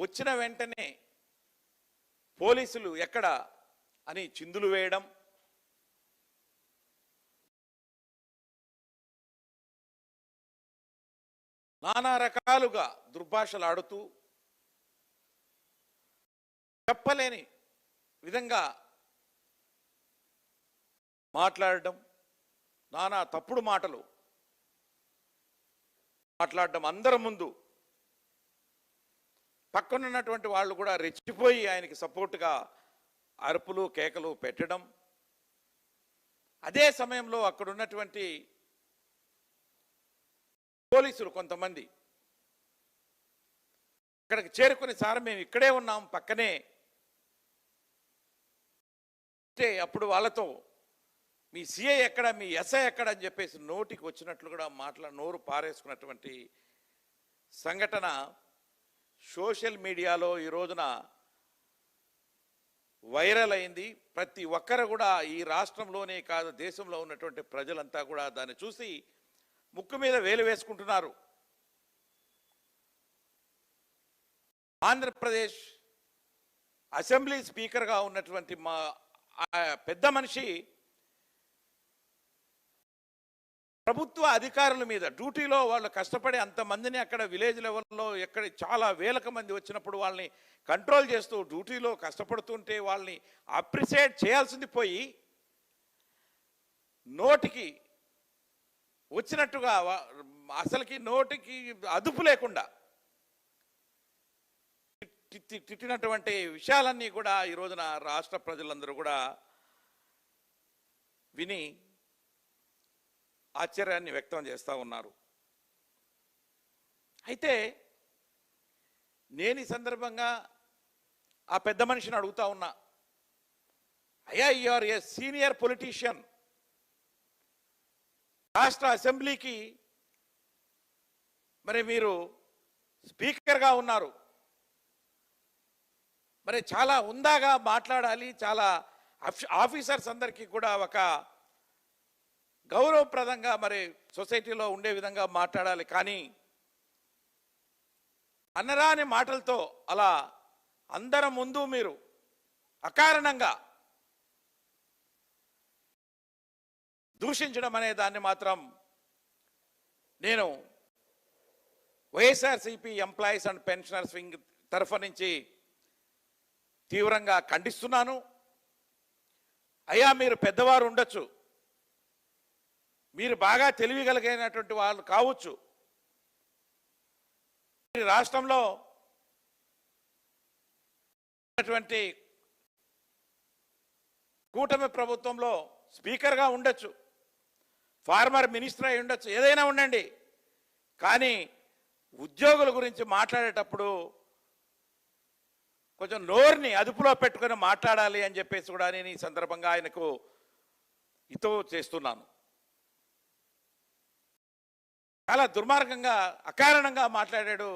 వచ్చిన వెంటనే పోలీసులు ఎక్కడ అని చిందులు వేయడం నానా రకాలుగా దుర్భాషలు ఆడుతూ చెప్పలేని విధంగా మాట్లాడడం నానా తప్పుడు మాటలు మాట్లాడడం అందరి ముందు పక్కనున్నటువంటి వాళ్ళు కూడా రెచ్చిపోయి ఆయనకి సపోర్ట్గా అరుపులు కేకలు పెట్టడం. అదే సమయంలో అక్కడ ఉన్నటువంటి పోలీసులు కొంతమంది ఇక్కడికి చేరుకుని సార్ మేము ఇక్కడే ఉన్నాం పక్కనే. అంటే అప్పుడు వాళ్ళతో మీ సిఐ ఎక్కడ మీ ఎస్ఐ ఎక్కడ? అని చెప్పేసి నోటికి వచ్చినట్లు కూడా మాట్లా నోరు పారేసుకున్నటువంటి సంఘటన సోషల్ మీడియాలో ఈ రోజున వైరల్ అయింది. ప్రతి ఒక్కరు కూడా ఈ రాష్ట్రంలోనే కాదు దేశంలో ఉన్నటువంటి ప్రజలంతా కూడా దాన్ని చూసి ముక్కు మీద వేలు వేసుకుంటున్నారు. ఆంధ్రప్రదేశ్ అసెంబ్లీ స్పీకర్గా ఉన్నటువంటి మా పెద్ద మనిషి ప్రభుత్వ అధికారుల మీద డ్యూటీలో వాళ్ళు కష్టపడి అంతమందిని అక్కడ విలేజ్ లెవెల్లో ఎక్కడ చాలా వేలకు మంది వచ్చినప్పుడు వాళ్ళని కంట్రోల్ చేస్తూ డ్యూటీలో కష్టపడుతుంటే వాళ్ళని అప్రిషియేట్ చేయాల్సింది పోయి నోటికి వచ్చినట్టుగా అసలుకి నోటికి అదుపు లేకుండా తిట్టినటువంటి విషయాలన్నీ కూడా ఈ రోజున రాష్ట్ర ప్రజలందరూ కూడా విని ఆశ్చర్యాన్ని వ్యక్తం చేస్తూ ఉన్నారు. అయితే నేను ఈ సందర్భంగా ఆ పెద్ద మనిషిని అడుగుతా ఉన్నా. అయ్యా యూఆర్ ఏ సీనియర్ పొలిటీషియన్ రాష్ట్ర అసెంబ్లీకి మరి మీరు స్పీకర్గా ఉన్నారు. మరి చాలా ఉందాగా మాట్లాడాలి. చాలా ఆఫీసర్స్ అందరికీ కూడా ఒక గౌరవప్రదంగా మరి సొసైటీలో ఉండే విధంగా మాట్లాడాలి. కానీ అన్నరాని మాటలతో అలా అందరం ముందు మీరు అకారణంగా దూషించడం అనే దాన్ని మాత్రం నేను YSRCP employees and pensioners wing తరఫు నుంచి తీవ్రంగా ఖండిస్తున్నాను. అయ్యా మీరు పెద్దవారు ఉండొచ్చు. మీరు బాగా తెలివిగలిగినటువంటి వాళ్ళు కావచ్చు. ఈ రాష్ట్రంలో ఉన్నటువంటి కూటమి ప్రభుత్వంలో స్పీకర్గా ఉండొచ్చు ఫార్మర్ మినిస్టర్ అయి ఉండొచ్చు ఏదైనా ఉండండి. కానీ ఉద్యోగుల గురించి మాట్లాడేటప్పుడు కొంచెం నోరుని అదుపులో పెట్టుకొని మాట్లాడాలి అని చెప్పేసి కూడా నేను ఈ సందర్భంగా ఆయనకు ఇతో చేస్తున్నాను. చాలా దుర్మార్గంగా అకారణంగా మాట్లాడాడు.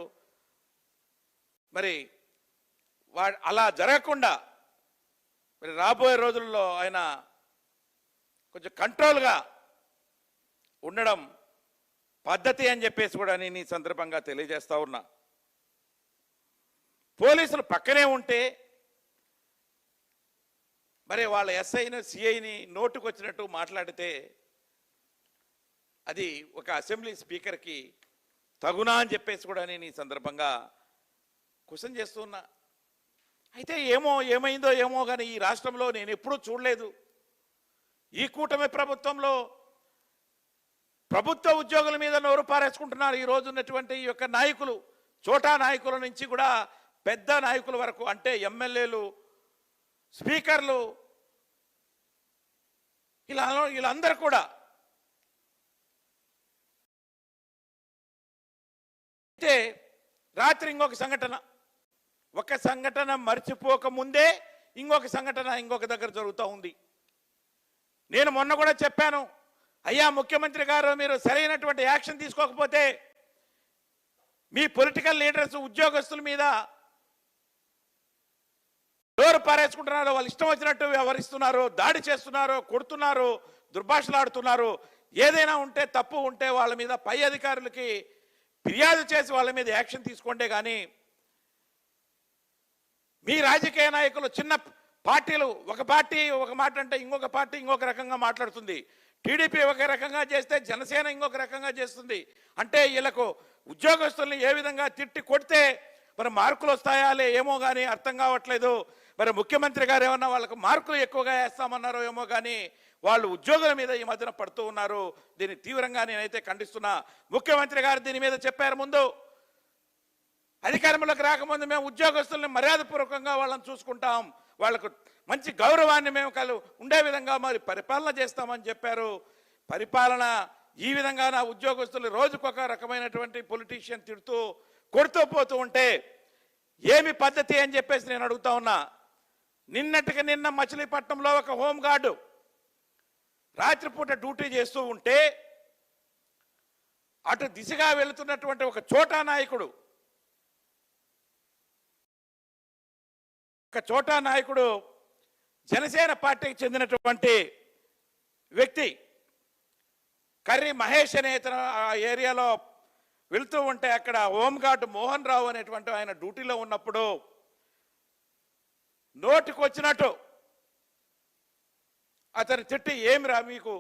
మరి వా అలా జరగకుండా మరి రాబోయే రోజుల్లో ఆయన కొంచెం కంట్రోల్గా ఉండడం పద్ధతి అని చెప్పేసి కూడా నేను ఈ సందర్భంగా తెలియజేస్తా ఉన్నా. పోలీసులు పక్కనే ఉంటే మరి వాళ్ళ ఎస్ఐని సిఐని నోటుకు వచ్చినట్టు మాట్లాడితే అది ఒక అసెంబ్లీ స్పీకర్కి తగునా అని చెప్పేసి కూడా నేను ఈ సందర్భంగా క్వశ్చన్ చేస్తున్నా అయితే ఏమో ఏమైందో ఏమో కానీ ఈ రాష్ట్రంలో నేను ఎప్పుడూ చూడలేదు. ఈ కూటమి ప్రభుత్వంలో ప్రభుత్వ ఉద్యోగుల మీద నోరు పారేసుకుంటున్నారు ఈ రోజు ఉన్నటువంటి ఈ యొక్క నాయకులు. చోటా నాయకుల నుంచి కూడా పెద్ద నాయకుల వరకు అంటే ఎమ్మెల్యేలు స్పీకర్లు ఇలా వీళ్ళందరూ కూడా అయితే రాత్రి ఇంకొక సంఘటన. ఒక సంఘటన మర్చిపోక ముందే ఇంకొక సంఘటన ఇంకొక దగ్గర జరుగుతూ ఉంది. నేను మొన్న కూడా చెప్పాను అయ్యా ముఖ్యమంత్రి గారు మీరు సరైనటువంటి యాక్షన్ తీసుకోకపోతే మీ పొలిటికల్ లీడర్స్ ఉద్యోగస్తుల మీద డోరు పారేసుకుంటున్నారు వాళ్ళు ఇష్టం వచ్చినట్టు వ్యవహరిస్తున్నారు దాడి చేస్తున్నారు కొడుతున్నారు దుర్భాషలాడుతున్నారు. ఏదైనా ఉంటే తప్పు ఉంటే వాళ్ళ మీద పై అధికారులకి ఫిర్యాదు చేసి వాళ్ళ మీద యాక్షన్ తీసుకోండే కానీ మీ రాజకీయ నాయకులు చిన్న పార్టీలు ఒక పార్టీ ఒక మాట అంటే ఇంకొక పార్టీ ఇంకొక రకంగా మాట్లాడుతుంది. టీడీపీ ఒక రకంగా చేస్తే జనసేన ఇంకొక రకంగా చేస్తుంది. అంటే వీళ్ళకు ఉద్యోగస్తుల్ని ఏ విధంగా తిట్టి కొడితే మరి మార్కులు వస్తాయా ఏమో కానీ అర్థం కావట్లేదు. మరి ముఖ్యమంత్రి గారు ఏమన్నా వాళ్ళకు మార్కులు ఎక్కువగా వేస్తామన్నారో ఏమో కానీ వాళ్ళు ఉద్యోగుల మీద ఈ మధ్యన పడుతూ ఉన్నారు. దీన్ని తీవ్రంగా నేనైతే ఖండిస్తున్నా. ముఖ్యమంత్రి గారు దీని మీద చెప్పారు ముందు. అధికారంలోకి రాకముందు మేము ఉద్యోగస్తుల్ని మర్యాదపూర్వకంగా వాళ్ళని చూసుకుంటాం. వాళ్ళకు మంచి గౌరవాన్ని మేము కలు ఉండే విధంగా మరి పరిపాలన చేస్తామని చెప్పారు. పరిపాలన ఈ విధంగా నా ఉద్యోగస్తులు రోజుకొక రకమైనటువంటి పొలిటీషియన్ తిడుతూ కొడుతూ పోతూ ఉంటే ఏమి పద్ధతి అని చెప్పేసి నేను అడుగుతా ఉన్నా. నిన్నటికి నిన్న మచిలీపట్నంలో ఒక హోంగార్డు రాత్రిపూట డ్యూటీ చేస్తూ ఉంటే అటు దిశగా వెళుతున్నటువంటి ఒక చోటా నాయకుడు ఒక చోటా నాయకుడు జనసేన పార్టీకి చెందినటువంటి వ్యక్తి కర్రీ మహేష్ అనే ఇతను ఆ ఏరియాలో వెళుతూ ఉంటే అక్కడ హోంగార్డు మోహన్ రావు అనేటువంటి ఆయన డ్యూటీలో ఉన్నప్పుడు నోటికి వచ్చినట్టు అతను తిట్టి ఏమిరా మీకు?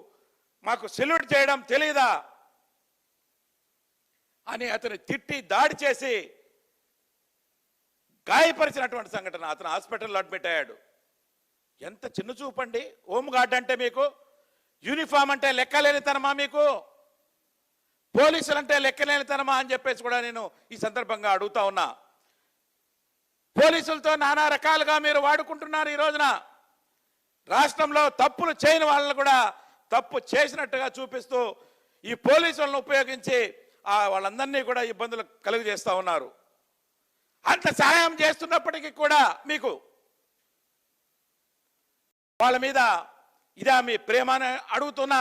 మాకు సెల్యూట్ చేయడం తెలియదా అని అతను తిట్టి దాడి చేసి గాయపరిచినటువంటి సంఘటన అతను హాస్పిటల్లో అడ్మిట్ అయ్యాడు. ఎంత చిన్న చూపండి. హోమ్ గార్డ్ అంటే మీకు యూనిఫామ్ అంటే లెక్కలేనితనమా మీకు? పోలీసులు అంటే లెక్కలేనితనమా అని చెప్పేసి కూడా నేను ఈ సందర్భంగా అడుగుతా ఉన్నా. పోలీసులతో నానా రకాలుగా మీరు వాడుకుంటున్నారు ఈ రోజున. రాష్ట్రంలో తప్పులు చేయని వాళ్ళని కూడా తప్పు చేసినట్టుగా చూపిస్తూ ఈ పోలీసులను ఉపయోగించి ఆ వాళ్ళందరినీ కూడా ఇబ్బందులు కలుగజేస్తూ ఉన్నారు. అంత సహాయం చేస్తున్నప్పటికీ కూడా మీకు వాళ్ళ మీద ఇదా మీ ప్రేమని అడుగుతున్నా.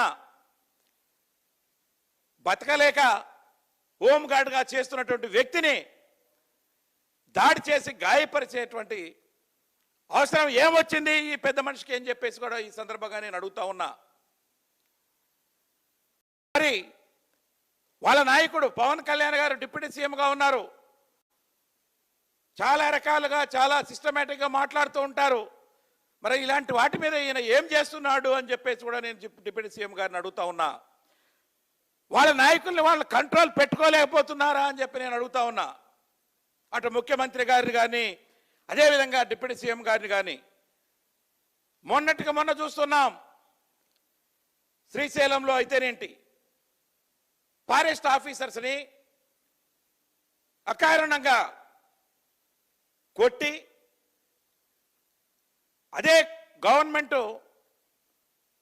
బతకలేక హోంగార్డ్గా చేస్తున్నటువంటి వ్యక్తిని దాడి చేసి గాయపరిచేటువంటి అవసరం ఏమొచ్చింది? ఈ పెద్ద మనిషికి ఏం చెప్పేసి కూడా ఈ సందర్భంగా నేను అడుగుతా ఉన్నా. మరి వాళ్ళ నాయకుడు పవన్ కళ్యాణ్ గారు డిప్యూటీ సీఎంగా ఉన్నారు. చాలా రకాలుగా చాలా సిస్టమేటిక్గా మాట్లాడుతూ ఉంటారు. మరి ఇలాంటి వాటి మీద ఈయన ఏం చేస్తున్నాడు అని చెప్పేసి కూడా నేను డిప్యూటీ సీఎం గారిని అడుగుతా ఉన్నా. వాళ్ళ నాయకుల్ని వాళ్ళు కంట్రోల్ పెట్టుకోలేకపోతున్నారా అని చెప్పి నేను అడుగుతా ఉన్నా. అటు ముఖ్యమంత్రి గారిని కానీ అదేవిధంగా డిప్యూటీ సీఎం గారిని కానీ మొన్నటికి మొన్న చూస్తున్నాం. శ్రీశైలంలో అయితేనేంటి? ఫారెస్ట్ ఆఫీసర్స్ని అకారణంగా కొట్టి అదే గవర్నమెంట్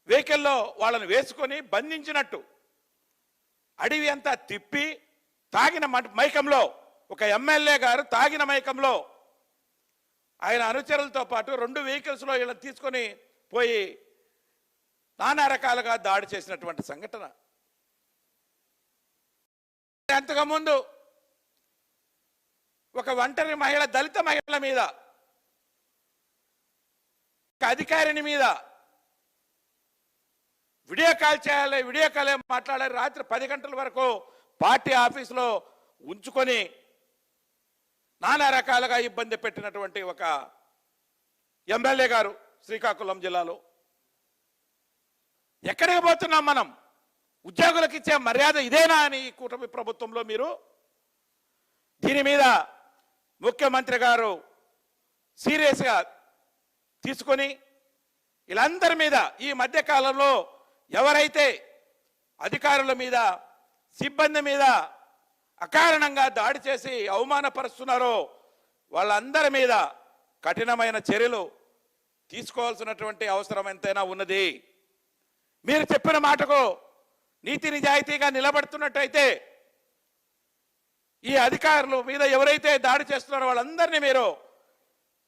వెహికల్లో వాళ్ళని వేసుకొని బంధించినట్టు అడవి అంతా తిప్పి తాగిన మ- మైకంలో ఒక ఎమ్మెల్యే గారు తాగిన మైకంలో ఆయన అనుచరులతో పాటు రెండు వెహికల్స్లో ఇలా తీసుకొని పోయి నానా రకాలుగా దాడి చేసినటువంటి సంఘటన. అంతకుముందు ఒక ఒంటరి మహిళ దళిత మహిళ మీద ఒక అధికారిని మీద వీడియో కాల్ చేయాలి వీడియో కాల్ ఏం మాట్లాడాలి రాత్రి పది గంటల వరకు పార్టీ ఆఫీసులో ఉంచుకొని నానా రకాలుగా ఇబ్బంది పెట్టినటువంటి ఒక ఎమ్మెల్యే గారు శ్రీకాకుళం జిల్లాలో. ఎక్కడికి పోతున్నాం మనం? ఉద్యోగులకు ఇచ్చే మర్యాద ఇదేనా అని ఈ కూటమి ప్రభుత్వంలో మీరు? దీని మీద ముఖ్యమంత్రి గారు సీరియస్గా తీసుకొని వీళ్ళందరి మీద ఈ మధ్యకాలంలో ఎవరైతే అధికారుల మీద సిబ్బంది మీద అకారణంగా దాడి చేసి అవమానపరుస్తున్నారో వాళ్ళందరి మీద కఠినమైన చర్యలు తీసుకోవాల్సినటువంటి అవసరం ఎంతైనా ఉన్నది. మీరు చెప్పిన మాటకు నీతి నిజాయితీగా నిలబడుతున్నట్టయితే ఈ అధికారులు మీద ఎవరైతే దాడి చేస్తున్నారో వాళ్ళందరినీ మీరు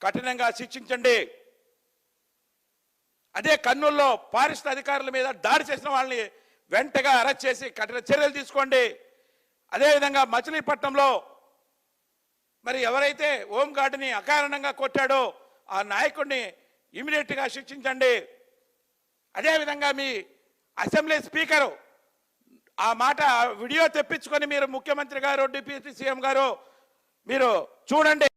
కఠినంగా శిక్షించండి. అదే కర్నూల్లో ఫారెస్ట్ అధికారుల మీద దాడి చేసిన వాళ్ళని వెంటగా అరెస్ట్ చేసి కఠిన చర్యలు తీసుకోండి. అదేవిధంగా మచిలీపట్నంలో మరి ఎవరైతే హోంగార్డుని అకారణంగా కొట్టాడో ఆ నాయకుడిని ఇమీడియట్గా శిక్షించండి. అదేవిధంగా మీ అసెంబ్లీ స్పీకరు ఆ మాట వీడియో తెప్పించుకొని మీరు ముఖ్యమంత్రి గారు డిప్యూటీ సీఎం గారు మీరు చూడండి.